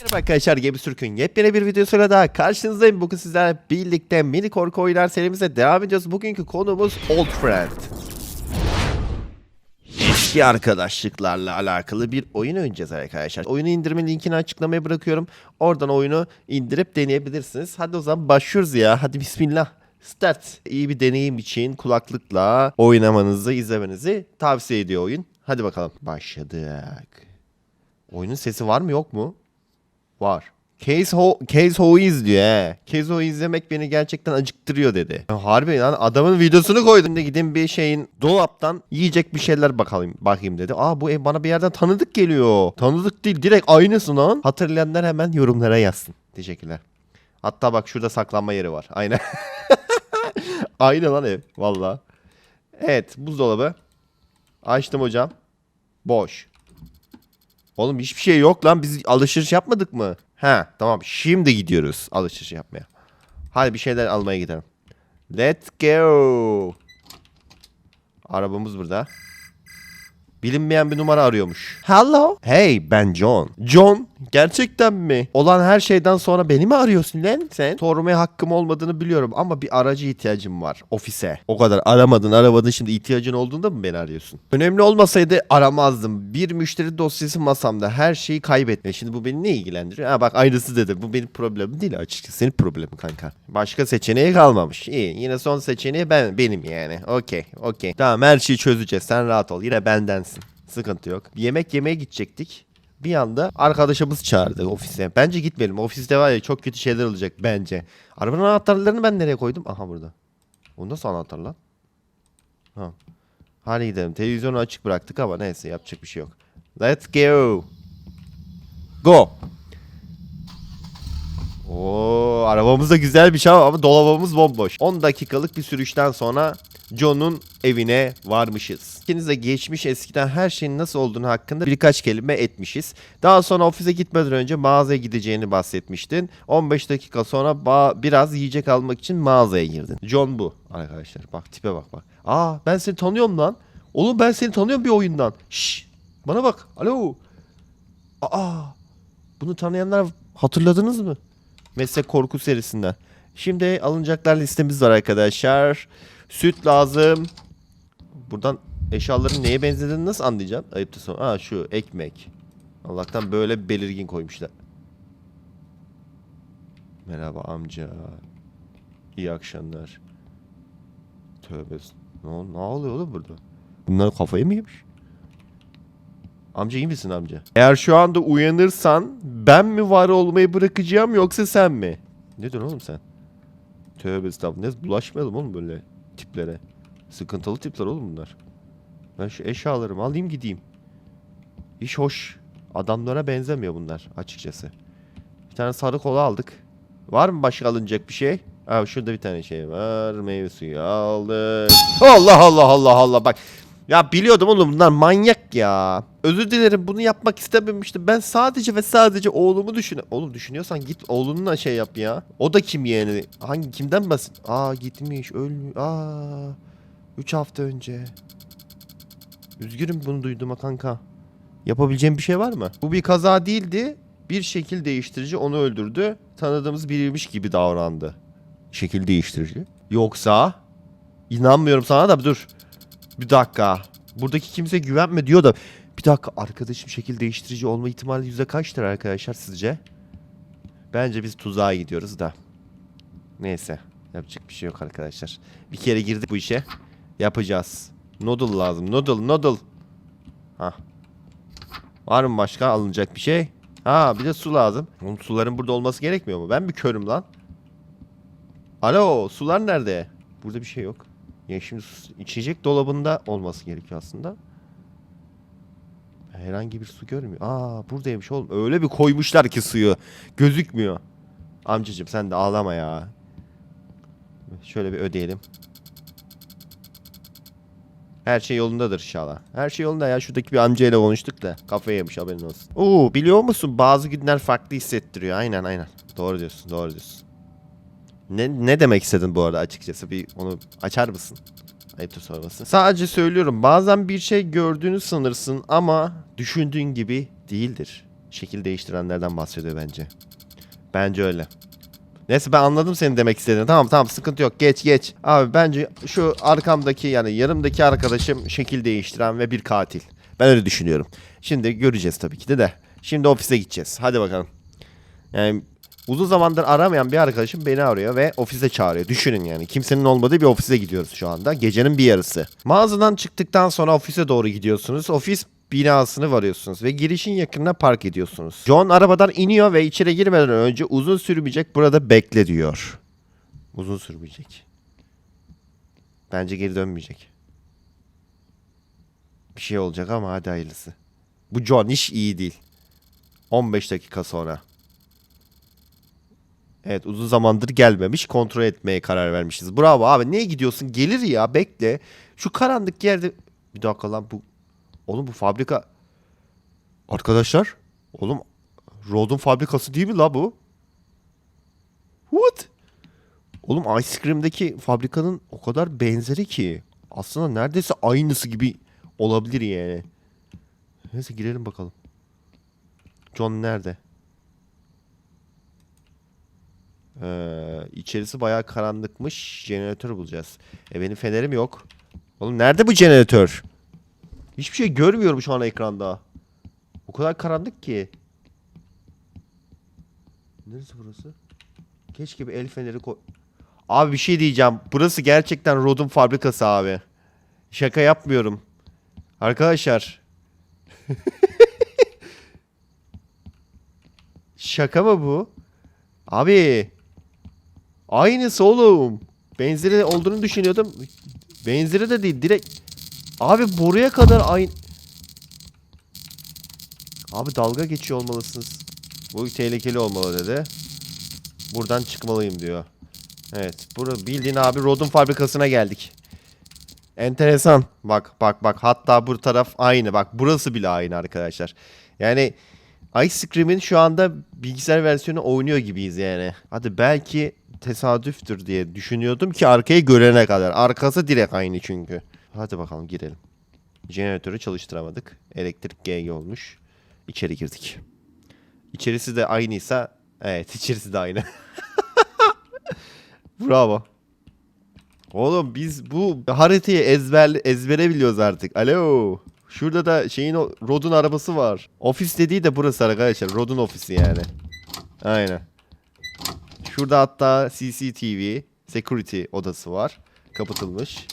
Merhaba arkadaşlar Gemi Sürkün yepyeni bir videosuyla daha karşınızdayım. Bugün sizlerle birlikte mini korku oyunlar serimize devam ediyoruz. Bugünkü konumuz Old Friend. Eski arkadaşlıklarla alakalı bir oyun oynayacağız arkadaşlar. Oyunu indirme linkini açıklamaya bırakıyorum. Oradan oyunu indirip deneyebilirsiniz. Hadi o zaman başlıyoruz ya. Hadi bismillah. Start. İyi bir deneyim için kulaklıkla oynamanızı, izlemenizi tavsiye ediyor oyun. Hadi bakalım. Başladık. Oyunun sesi var mı yok mu? Var. Case Ho Case Ho'yu izliyor he. Case Ho'yu izlemek beni gerçekten acıktırıyor dedi. Harbi lan adamın videosunu koydum. Şimdi gidin bir şeyin dolaptan yiyecek bir şeyler bakalım bakayım dedi. Aa bu ev bana bir yerden tanıdık geliyor. Tanıdık değil direkt aynısı lan. Hatırlayanlar hemen yorumlara yazsın. Teşekkürler. Hatta bak şurada saklanma yeri var. Aynen. Aynı lan ev. Valla. Evet buzdolabı. Açtım hocam. Boş. Oğlum hiçbir şey yok lan. Biz alışveriş yapmadık mı? Ha tamam. Şimdi gidiyoruz alışveriş yapmaya. Hadi bir şeyler almaya gidelim. Let's go. Arabamız burada. Bilinmeyen bir numara arıyormuş. Hello. Hey ben John. John gerçekten mi? Olan her şeyden sonra beni mi arıyorsun lan sen? Sormaya hakkım olmadığını biliyorum ama bir aracı ihtiyacım var ofise. O kadar aramadın aramadın şimdi ihtiyacın olduğunda mı beni arıyorsun? Önemli olmasaydı aramazdım. Bir müşteri dosyası masamda her şeyi kaybetme. Şimdi bu beni ne ilgilendiriyor? Ha bak aynısı dedi. Bu benim problemim değil açıkçası. Senin problemin kanka. Başka seçeneği kalmamış. İyi. Yine son seçeneği ben benim yani. Okey. Okey. Tamam her şeyi çözeceğiz. Sen rahat ol. Yine bendensin. Sıkıntı yok. Yemek yemeye gidecektik. Bir anda arkadaşımız çağırdı ofise. Bence gitmeyelim. Ofiste var ya çok kötü şeyler olacak bence. Arabanın anahtarlarını ben nereye koydum? Aha burada. O nasıl anahtar lan? Ha. Hadi gidelim. Televizyonu açık bıraktık ama neyse yapacak bir şey yok. Let's go. Go. Oo, arabamız da güzel bir şey ama dolabımız bomboş. 10 dakikalık bir sürüşten sonra John'un evine varmışız. İkiniz de geçmiş eskiden her şeyin nasıl olduğunu hakkında birkaç kelime etmişiz. Daha sonra ofise gitmeden önce mağazaya gideceğini bahsetmiştin. 15 dakika sonra biraz yiyecek almak için mağazaya girdin. John bu arkadaşlar. Bak tipe bak bak. Aa ben seni tanıyorum lan. Oğlum ben seni tanıyorum bir oyundan. Şşş bana bak. Alo. Aa bunu tanıyanlar hatırladınız mı? Meslek korku serisinden. Şimdi alınacaklar listemiz var arkadaşlar. Süt lazım. Buradan eşyaların neye benzediğini nasıl anlayacağım? Ayıptır sonra. Aa şu ekmek. Allah'tan böyle belirgin koymuşlar. Merhaba amca. İyi akşamlar. Tövbe. Ne, ne oluyor oğlum burada? Bunlar kafayı mı yemiş? Amca iyi misin amca? Eğer şu anda uyanırsan ben mi var olmayı bırakacağım yoksa sen mi? Ne diyorsun oğlum sen? Tövbe estağfurullah. Ne bulaşmayalım oğlum böyle tiplere. Sıkıntılı tipler oğlum bunlar. Ben şu eşyalarımı alayım gideyim. İş hoş. Adamlara benzemiyor bunlar açıkçası. Bir tane sarı kola aldık. Var mı başka alınacak bir şey? Ha şurada bir tane şey var. Meyve suyu aldık. Allah Allah Allah Allah bak. Ya biliyordum oğlum bunlar manyak ya. Özür dilerim bunu yapmak istememiştim. Ben sadece ve sadece oğlumu düşün. Oğlum düşünüyorsan git oğlununla şey yap ya. O da kim yani? Hangi kimden bahs? Aa gitmiş ölmüş. Aa 3 hafta önce. Üzgünüm bunu duyduğuma kanka. Yapabileceğim bir şey var mı? Bu bir kaza değildi. Bir şekil değiştirici onu öldürdü. Tanıdığımız biriymiş gibi davrandı. Şekil değiştirici. Yoksa inanmıyorum sana da dur. Bir dakika. Buradaki kimse güvenme diyor da. Bir dakika arkadaşım şekil değiştirici olma ihtimali yüzde kaçtır arkadaşlar sizce? Bence biz tuzağa gidiyoruz da. Neyse. Yapacak bir şey yok arkadaşlar. Bir kere girdik bu işe. Yapacağız. Noodle lazım. Noodle, noodle. Ha. Var mı başka alınacak bir şey? Ha bir de su lazım. Oğlum suların burada olması gerekmiyor mu? Ben bir körüm lan. Alo sular nerede? Burada bir şey yok. Ya şimdi içecek dolabında olması gerekiyor aslında. Herhangi bir su görmüyor. Aa buradaymış oğlum. Öyle bir koymuşlar ki suyu. Gözükmüyor. Amcacım sen de ağlama ya. Şöyle bir ödeyelim. Her şey yolundadır inşallah. Her şey yolunda ya. Şuradaki bir amcayla konuştuk da. Kafayı yemiş haberin olsun. Oo biliyor musun? Bazı günler farklı hissettiriyor. Aynen aynen. Doğru diyorsun doğru diyorsun. Ne, ne demek istedin bu arada açıkçası? Bir onu açar mısın? Ayıptır sorması. Sadece söylüyorum. Bazen bir şey gördüğünü sanırsın ama düşündüğün gibi değildir. Şekil değiştirenlerden bahsediyor bence. Bence öyle. Neyse ben anladım senin demek istediğini. Tamam tamam sıkıntı yok. Geç geç. Abi bence şu arkamdaki yani yanımdaki arkadaşım şekil değiştiren ve bir katil. Ben öyle düşünüyorum. Şimdi göreceğiz tabii ki de de. Şimdi ofise gideceğiz. Hadi bakalım. Yani uzun zamandır aramayan bir arkadaşım beni arıyor ve ofise çağırıyor. Düşünün yani. Kimsenin olmadığı bir ofise gidiyoruz şu anda. Gecenin bir yarısı. Mağazadan çıktıktan sonra ofise doğru gidiyorsunuz. Ofis binasını varıyorsunuz ve girişin yakınına park ediyorsunuz. John arabadan iniyor ve içeri girmeden önce uzun sürmeyecek burada bekle diyor. Uzun sürmeyecek. Bence geri dönmeyecek. Bir şey olacak ama hadi hayırlısı. Bu John iş iyi değil. 15 dakika sonra. Evet uzun zamandır gelmemiş kontrol etmeye karar vermişiz. Bravo abi niye gidiyorsun gelir ya bekle. Şu karanlık yerde bir dakika lan bu oğlum bu fabrika arkadaşlar oğlum Rod'un fabrikası değil mi la bu? What? Oğlum Ice Cream'deki fabrikanın o kadar benzeri ki aslında neredeyse aynısı gibi olabilir yani. Neyse girelim bakalım. John nerede? Ee, içerisi bayağı karanlıkmış. Jeneratör bulacağız. E benim fenerim yok. Oğlum nerede bu jeneratör? Hiçbir şey görmüyorum şu an ekranda. O kadar karanlık ki. Neresi burası? Keşke bir el feneri koy... Abi bir şey diyeceğim. Burası gerçekten Rod'un fabrikası abi. Şaka yapmıyorum. Arkadaşlar. Şaka mı bu? Abi. Aynısı oğlum. Benzeri olduğunu düşünüyordum. Benzeri de değil direkt. Abi buraya kadar aynı. Abi dalga geçiyor olmalısınız. Bu tehlikeli olmalı dedi. Buradan çıkmalıyım diyor. Evet. Bura bildiğin abi Rod'un fabrikasına geldik. Enteresan. Bak bak bak. Hatta bu taraf aynı. Bak burası bile aynı arkadaşlar. Yani Ice Cream'in şu anda bilgisayar versiyonu oynuyor gibiyiz yani. Hadi belki tesadüftür diye düşünüyordum ki arkayı görene kadar. Arkası direkt aynı çünkü. Hadi bakalım girelim. Jeneratörü çalıştıramadık. Elektrik GG olmuş. İçeri girdik. İçerisi de aynıysa evet içerisi de aynı. Bravo. Oğlum biz bu haritayı ezber ezbere biliyoruz artık. Alo. Şurada da şeyin Rod'un arabası var. Ofis dediği de burası arkadaşlar. Rod'un ofisi yani. Aynen. Şurada hatta CCTV, security odası var. Kapatılmış.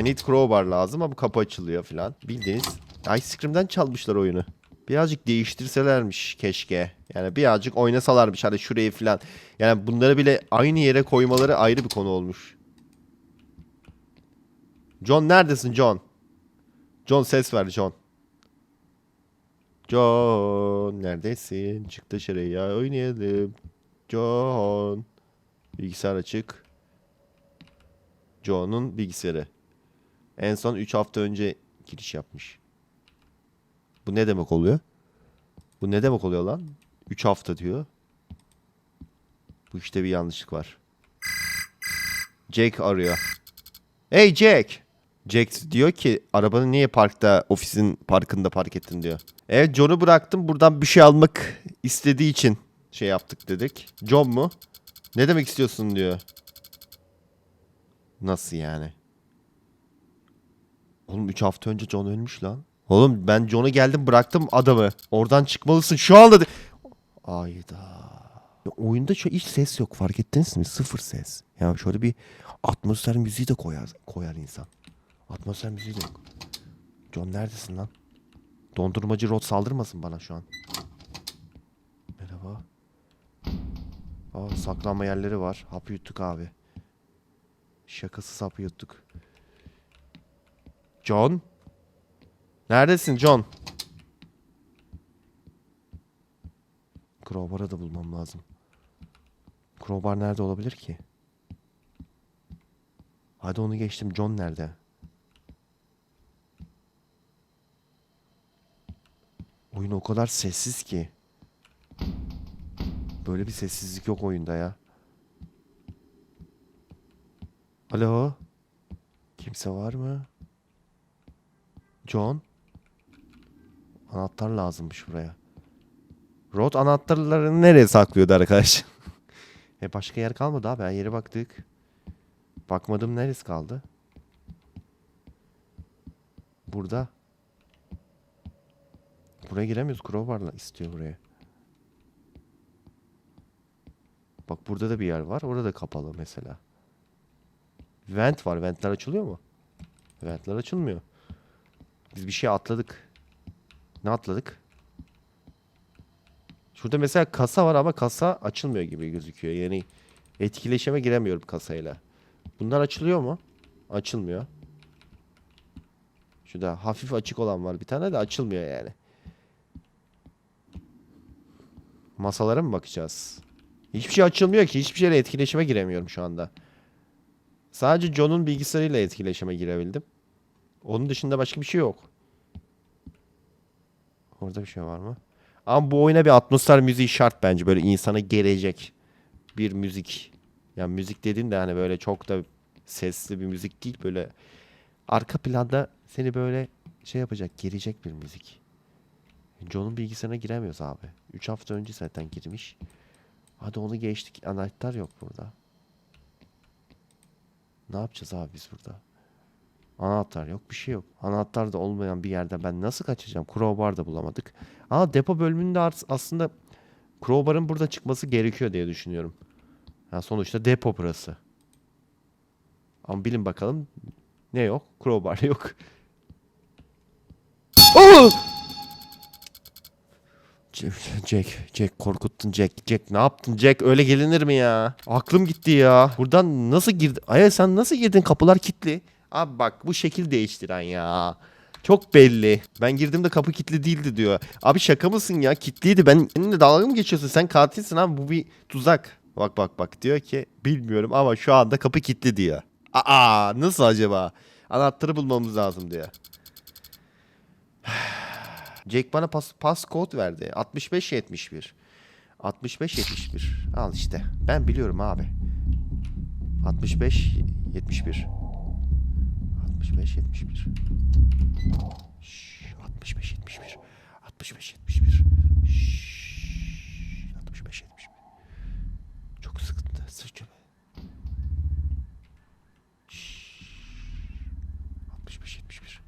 I need crowbar lazım ama bu kapı açılıyor falan. Bildiğiniz Ice Cream'den çalmışlar oyunu. Birazcık değiştirselermiş keşke. Yani birazcık oynasalarmış hani şurayı falan. Yani bunları bile aynı yere koymaları ayrı bir konu olmuş. John neredesin John? John ses ver John. John neredesin? Çık dışarıya oynayalım. John. Bilgisayar açık. John'un bilgisayarı. En son 3 hafta önce giriş yapmış. Bu ne demek oluyor? Bu ne demek oluyor lan? 3 hafta diyor. Bu işte bir yanlışlık var. Jake arıyor. Hey Jack. Jack diyor ki arabanı niye parkta ofisin parkında park ettin diyor. Evet John'u bıraktım buradan bir şey almak istediği için şey yaptık dedik. John mu? Ne demek istiyorsun diyor. Nasıl yani? Oğlum 3 hafta önce John ölmüş lan. Oğlum ben John'u geldim bıraktım adamı. Oradan çıkmalısın şu anda. de- Ayda. Ya oyunda şu hiç ses yok fark ettiniz mi? Sıfır ses. Ya şöyle bir atmosfer müziği de koyar, koyar insan. Atmosfer müziği de yok. John neredesin lan? Dondurmacı Rod saldırmasın bana şu an. Merhaba. Aa, saklanma yerleri var. Hap yuttuk abi. Şakasız hap yuttuk. John? Neredesin John? Crowbar'ı da bulmam lazım. Crowbar nerede olabilir ki? Hadi onu geçtim. John nerede? Oyun o kadar sessiz ki. Böyle bir sessizlik yok oyunda ya. Alo? Kimse var mı? John? Anahtar lazımmış buraya. Rod anahtarlarını nereye saklıyordu arkadaş? e başka yer kalmadı abi. Her yere baktık. Bakmadım neresi kaldı? Burada. Buraya giremiyoruz. Crowbar'la istiyor buraya. Bak burada da bir yer var. Orada da kapalı mesela. Vent var. Ventler açılıyor mu? Ventler açılmıyor. Biz bir şey atladık. Ne atladık? Şurada mesela kasa var ama kasa açılmıyor gibi gözüküyor. Yani etkileşime giremiyorum kasayla. Bunlar açılıyor mu? Açılmıyor. Şurada hafif açık olan var bir tane de açılmıyor yani. Masalara mı bakacağız? Hiçbir şey açılmıyor ki. Hiçbir şeyle etkileşime giremiyorum şu anda. Sadece John'un bilgisayarıyla etkileşime girebildim. Onun dışında başka bir şey yok. Orada bir şey var mı? Ama bu oyuna bir atmosfer müziği şart bence. Böyle insana gelecek bir müzik. Yani müzik dediğin de hani böyle çok da sesli bir müzik değil. Böyle arka planda seni böyle şey yapacak, gelecek bir müzik. John'un bilgisayarına giremiyoruz abi. 3 hafta önce zaten girmiş. Hadi onu geçtik. Anahtar yok burada. Ne yapacağız abi biz burada? Anahtar yok bir şey yok. Anahtar da olmayan bir yerde ben nasıl kaçacağım? Crowbar da bulamadık. Ama depo bölümünde aslında Crowbar'ın burada çıkması gerekiyor diye düşünüyorum. Ya sonuçta depo burası. Ama bilin bakalım ne yok? Crowbar yok. Oo! Jack, Jack, korkuttun Jack. Jack ne yaptın Jack? Öyle gelinir mi ya? Aklım gitti ya. Buradan nasıl girdin? Aya sen nasıl girdin? Kapılar kilitli. Abi bak bu şekil değiştiren ya. Çok belli. Ben girdiğimde kapı kilitli değildi diyor. Abi şaka mısın ya? Kilitliydi. Ben seninle dalga mı geçiyorsun? Sen katilsin abi. Bu bir tuzak. Bak bak bak diyor ki bilmiyorum ama şu anda kapı kilitli diyor. Aa nasıl acaba? Anahtarı bulmamız lazım diyor. Jack bana pas, pas kod verdi. 6571. 6571. Al işte. Ben biliyorum abi. 65 71. 65 71. Şşş, 65 71. 65 71. Şşş, 65 71. Çok sıkıntı. Sıçra. Şşş, 65 71.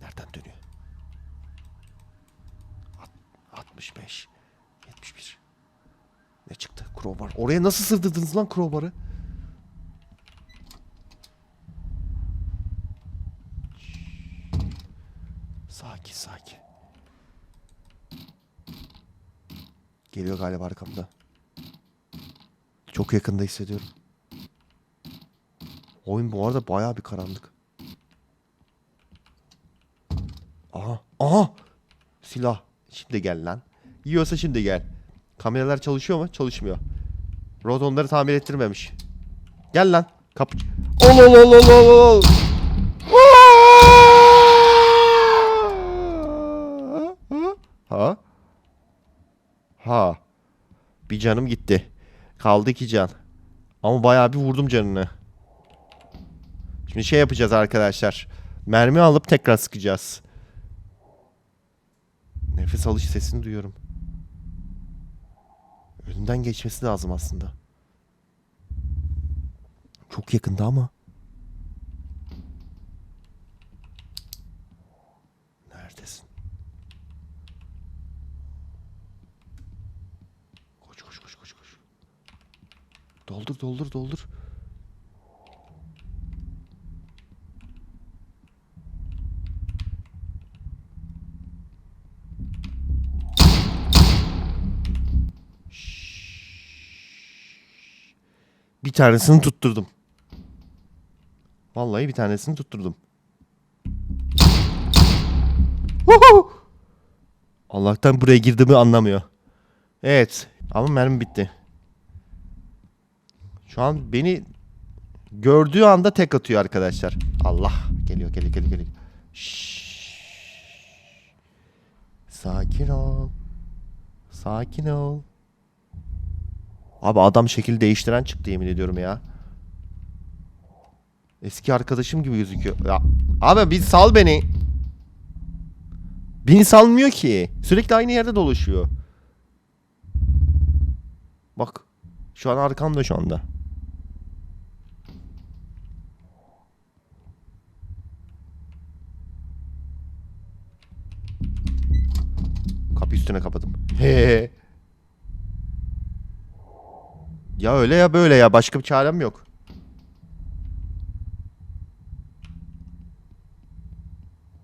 Nereden dönüyor? At- 65 71. Ne çıktı? Crowbar. Oraya nasıl sırdırdınız lan crowbar'ı? Sakin sakin. Geliyor galiba arkamda. Çok yakında hissediyorum. Oyun bu arada bayağı bir karanlık. Aha. Aha. Silah. Şimdi gel lan. Yiyorsa şimdi gel. Kameralar çalışıyor mu? Çalışmıyor. Rod onları tamir ettirmemiş. Gel lan. Kapı. Ol ol ol ol ol ol. Ha? Ha. Bir canım gitti. Kaldı iki can. Ama bayağı bir vurdum canını. Şimdi şey yapacağız arkadaşlar. Mermi alıp tekrar sıkacağız. Nefes alış sesini duyuyorum. Önünden geçmesi lazım aslında. Çok yakında ama. Neredesin? Koş koş koş koş koş. Doldur doldur doldur. Tanesini tutturdum. Vallahi bir tanesini tutturdum. Allah'tan buraya girdiğimi anlamıyor. Evet. Ama mermi bitti. Şu an beni gördüğü anda tek atıyor arkadaşlar. Allah. Geliyor geliyor geliyor geliyor. Şşş. Sakin ol. Sakin ol. Abi adam şekil değiştiren çıktı yemin ediyorum ya. Eski arkadaşım gibi gözüküyor. Ya, abi bir sal beni. Beni salmıyor ki. Sürekli aynı yerde dolaşıyor. Bak. Şu an arkamda şu anda. Kapı üstüne kapadım. He. Ya öyle ya böyle ya. Başka bir çarem yok.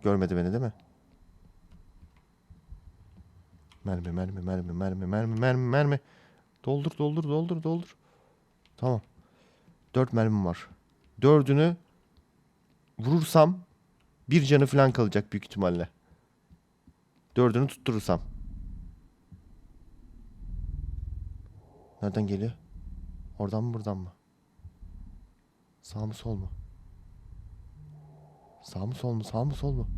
Görmedi beni değil mi? Mermi, mermi, mermi, mermi, mermi, mermi, mermi. Doldur, doldur, doldur, doldur. Tamam. Dört mermim var. Dördünü vurursam bir canı falan kalacak büyük ihtimalle. Dördünü tutturursam. Nereden geliyor? Oradan mı buradan mı? Sağ mı sol mu? Sağ mı sol mu? Sağ mı sol mu?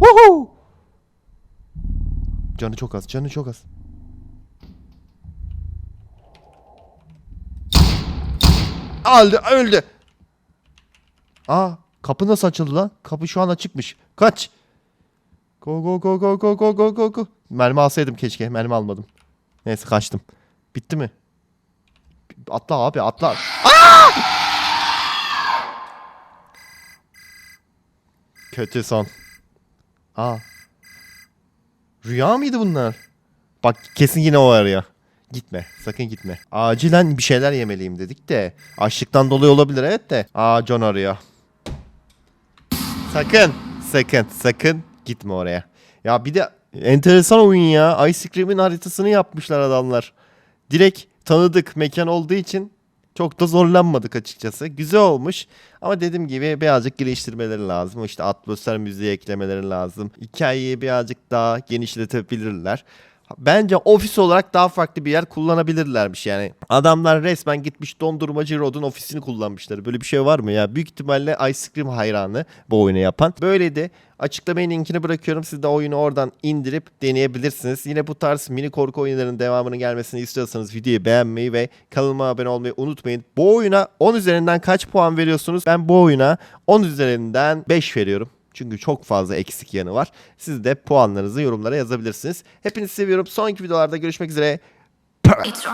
Woohoo! Canı çok az. Canı çok az. Aldı, öldü. Aa, kapı nasıl açıldı lan? Kapı şu an açıkmış. Kaç. Go go go go go go go go. Mermi alsaydım keşke. Mermi almadım. Neyse kaçtım. Bitti mi? Atla abi atla. Aa! Kötü son. Aa. Rüya mıydı bunlar? Bak kesin yine o arıyor. Gitme. Sakın gitme. Acilen bir şeyler yemeliyim dedik de. Açlıktan dolayı olabilir evet de. Aa John arıyor. Sakın. Sakın. Sakın gitme oraya. Ya bir de enteresan oyun ya. Ice Cream'in haritasını yapmışlar adamlar. Direkt tanıdık mekan olduğu için çok da zorlanmadık açıkçası. Güzel olmuş. Ama dediğim gibi birazcık geliştirmeleri lazım. İşte atmosfer müziği eklemeleri lazım. Hikayeyi birazcık daha genişletebilirler. Bence ofis olarak daha farklı bir yer kullanabilirlermiş yani. Adamlar resmen gitmiş dondurmacı Rod'un ofisini kullanmışlar. Böyle bir şey var mı ya? Büyük ihtimalle Ice Cream hayranı bu oyunu yapan. Böyle de açıklamayı linkini bırakıyorum. Siz de oyunu oradan indirip deneyebilirsiniz. Yine bu tarz mini korku oyunlarının devamının gelmesini istiyorsanız videoyu beğenmeyi ve kanalıma abone olmayı unutmayın. Bu oyuna 10 üzerinden kaç puan veriyorsunuz? Ben bu oyuna 10 üzerinden 5 veriyorum. Çünkü çok fazla eksik yanı var. Siz de puanlarınızı yorumlara yazabilirsiniz. Hepinizi seviyorum. Sonraki videolarda görüşmek üzere. It's.